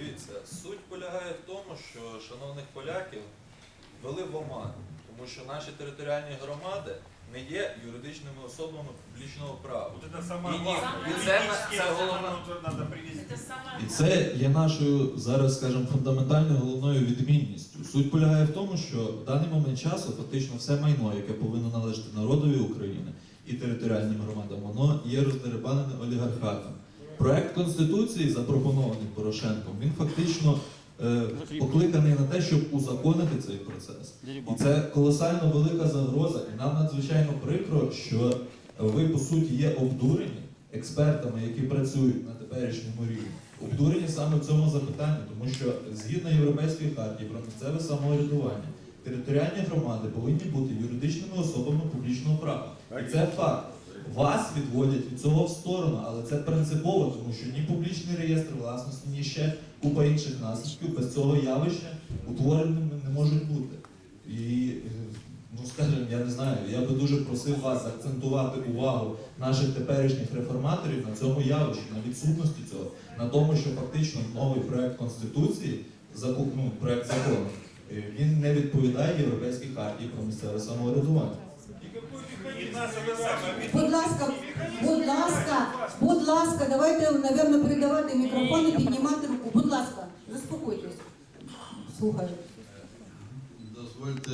Дивіться, суть полягає в тому, що шановних поляків ввели в оман, тому що наші територіальні громади не є юридичними особами публічного права. Вот это самое И не- главное. и це- Юридически це это головне. надо- надо привести. Это самое І це є нашою зараз, скажімо, фундаментальною головною відмінністю. Суть полягає в тому, що в даний момент часу фактично все майно, яке повинно належати народові України і територіальним громадам, воно є роздерибанене олігархатом. Проект конституції, запропонований Порошенком, він фактично е, покликаний на те, щоб узаконити цей процес. І це колосально велика загроза, і нам надзвичайно прикро, що ви по суті є обдурені експертами, які працюють на теперішньому рівні. Обдурені саме в цьому запитанні, тому що згідно Європейської хартії про місцеве самоврядування, територіальні громади повинні бути юридичними особами публічного права. І це факт. Вас відводять від цього в сторону, але це принципово, тому що ні публічний реєстр власності, ні ще купа інших наслідків без цього явища утвореними не можуть бути. І, е, ну скажімо, я не знаю, я би дуже просив вас акцентувати увагу наших теперішніх реформаторів на цьому явищі, на відсутності цього, на тому, що фактично новий проект Конституції, ну, проект закону, е, він не відповідає Європейській хартії про місцеве самоврядування. Никакой ласка, давайте, напевно, передавати мікрофон і піднімати руку. Будь ласка, заспокойтесь. Слухаю. Дозвольте